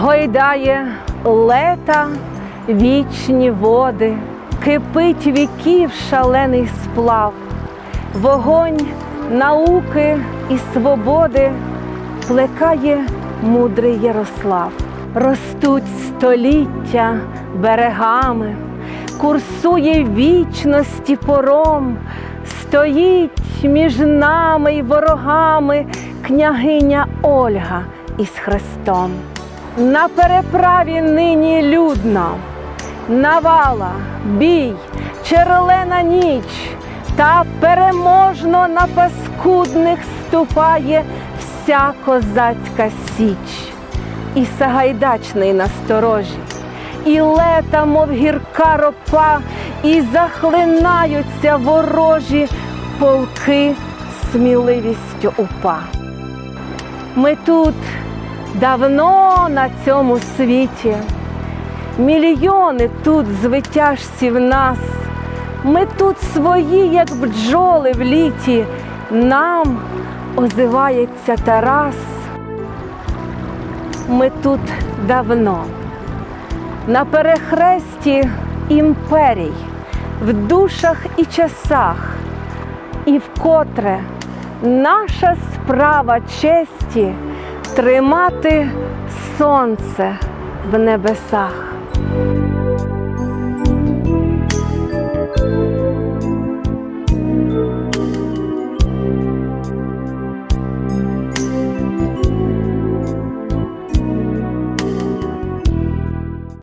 гойдає лета вічні води, кипить віків шалений сплав, вогонь науки і свободи плекає мудрий Ярослав. Ростуть століття берегами, курсує вічності пором, стоїть між нами й ворогами княгиня Ольга із Христом. На переправі нині людно, навала, бій, черлена ніч, та переможно на паскудних ступає вся козацька січ. І Сагайдачний насторожі, і лета, мов гірка ропа, і захлинаються ворожі полки сміливістю упа. Ми тут давно на цьому світі, мільйони тут звитяжців нас. Ми тут свої, як бджоли в літі, нам озивається Тарас. Ми тут давно, на перехресті імперій, в душах і часах, і вкотре наша справа честі тримати сонце в небесах.